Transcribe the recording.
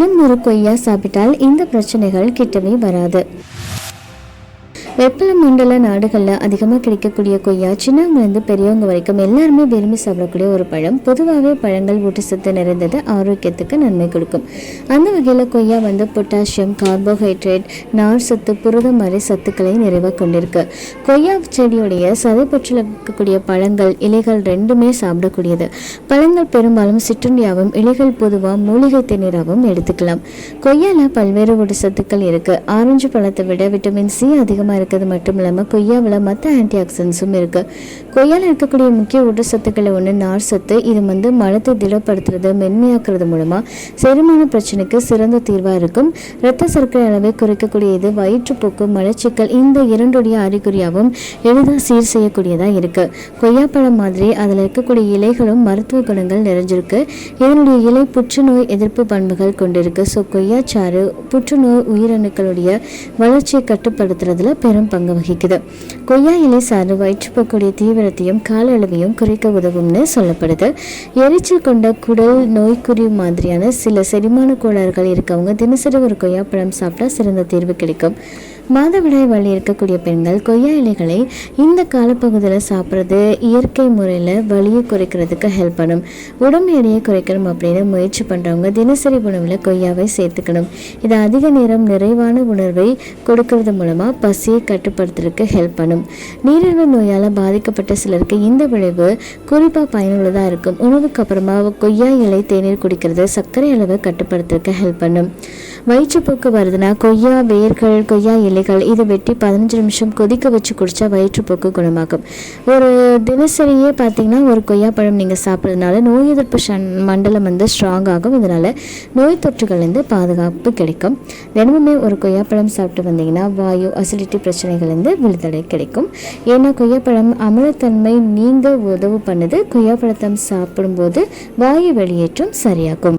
தினம் ஒரு கொய்யா சாப்பிட்டால் இந்த பிரச்சனைகள் கிட்டவே வராது. வெப்பல மண்டல நாடுகளில் அதிகமாக கிடைக்கக்கூடிய கொய்யா சின்னவங்கலேருந்து பெரியவங்க வரைக்கும் எல்லாருமே விரும்பி சாப்பிடக்கூடிய ஒரு பழம். பொதுவாகவே பழங்கள் ஊட்டச்சத்து நிறைந்தது ஆரோக்கியத்துக்கு நன்மை கொடுக்கும். அந்த வகையில் கொய்யா வந்து பொட்டாசியம் கார்போஹைட்ரேட் நார் சத்து புரதம் மாதிரி சத்துக்களை நிறைவாக கொண்டிருக்கு. கொய்யா செடியுடைய சதைப்பற்றில் இருக்கக்கூடிய பழங்கள் இலைகள் ரெண்டுமே சாப்பிடக்கூடியது. பழங்கள் பெரும்பாலும் சிற்றுண்டியாகவும் இலைகள் பொதுவாக மூலிகை தேநீராகவும் எடுத்துக்கலாம். கொய்யால பல்வேறு ஊட்டச்சத்துக்கள் இருக்கு. ஆரஞ்சு பழத்தை விட விட்டமின் சி அதிகமாக இருக்கிறது மட்டும் இல்லாமல் கொய்யாவில் மற்ற ஆன்டி ஆக்சிடென்ட்ஸும் இருக்குது கொய்யாவில் இருக்கக்கூடிய முக்கிய ஊட்டச்சத்துக்களை ஒன்று நார் சத்து இது வந்து மலத்தை திடப்படுத்துறது மென்மையாக்குறது மூலமாக செரிமான பிரச்சனைக்கு சிறந்த தீர்வாக இருக்கும். இரத்த சர்க்கரை அளவை குறைக்கக்கூடிய இது வயிற்றுப்போக்கு மலச்சிக்கல் இந்த இரண்டுடைய அறிகுறியாகவும் எளிதாக சீர் செய்யக்கூடியதாக இருக்கு. கொய்யாப்பழம் மாதிரி அதில் இருக்கக்கூடிய இலைகளும் மருத்துவ குணங்கள் நிறைஞ்சிருக்கு. இதனுடைய இலை புற்றுநோய் எதிர்ப்பு பண்புகள் கொண்டிருக்கு. ஸோ கொய்யாச்சாறு புற்றுநோய் உயிரணுக்களுடைய வளர்ச்சியை கட்டுப்படுத்துறதுல பெரும் பங்கு வகிக்குது. கொய்யா இலை சாறு வயிற்றுப்போக்குடைய தீவிரத்தையும் கால அளவையும் குறைக்க உதவும்னு சொல்லப்படுது. எரிச்சல் கொண்ட குடல் நோய்க்குறி மாதிரியான சில செரிமான கோளாறுகள் இருக்கவங்க தினசரி ஒரு கொய்யாப்பழம் சாப்பிட்டா சிறந்த தீர்வு கிடைக்கும். மாதவிடாய் வழி இருக்கக்கூடிய பெண்கள் கொய்யா இலைகளை இந்த காலப்பகுதியில் சாப்பிட்றது இயற்கை முறையில் வலியை குறைக்கிறதுக்கு ஹெல்ப் பண்ணும். உடம்பு எடையை குறைக்கணும் அப்படின்னு முயற்சி பண்ணுறவங்க தினசரி உணவில் கொய்யாவை சேர்த்துக்கணும். இது அதிக நேரம் நிறைவான உணர்வை கொடுக்கறது மூலமாக பசியை கட்டுப்படுத்துறதுக்கு ஹெல்ப் பண்ணும். நீரிழிவு நோயால் பாதிக்கப்பட்ட சிலருக்கு இந்த விளைவு குறிப்பாக பயனுள்ளதாக இருக்கும். உணவுக்கு அப்புறமா கொய்யா இலை தேநீர் குடிக்கிறது சர்க்கரை அளவை கட்டுப்படுத்துறதுக்கு ஹெல்ப் பண்ணும். வயிற்றுப்போக்கு வருதுன்னா கொய்யா வேர்கள் கொய்யா இலைகள் இதை வெட்டி பதினஞ்சு நிமிஷம் கொதிக்க வச்சு குடித்தா வயிற்றுப்போக்கு குணமாகும். ஒரு தினசரியே பார்த்தீங்கன்னா ஒரு கொய்யாப்பழம் நீங்கள் சாப்பிட்றதுனால நோய் எதிர்ப்பு மண்டலம் வந்து ஸ்ட்ராங் ஆகும். இதனால் நோய் தொற்றுகள்லேருந்து பாதுகாப்பு கிடைக்கும். தினமுமே ஒரு கொய்யாப்பழம் சாப்பிட்டு வந்தீங்கன்னா வாயு அசிடிட்டி பிரச்சனைகள்லேருந்து விடுதலை கிடைக்கும். ஏன்னா கொய்யாப்பழம் அமிலத்தன்மை நீங்க உதவு பண்ணுது. கொய்யாப்பழத்தம் சாப்பிடும்போது வாயு வெளியேற்றம் சரியாகும்.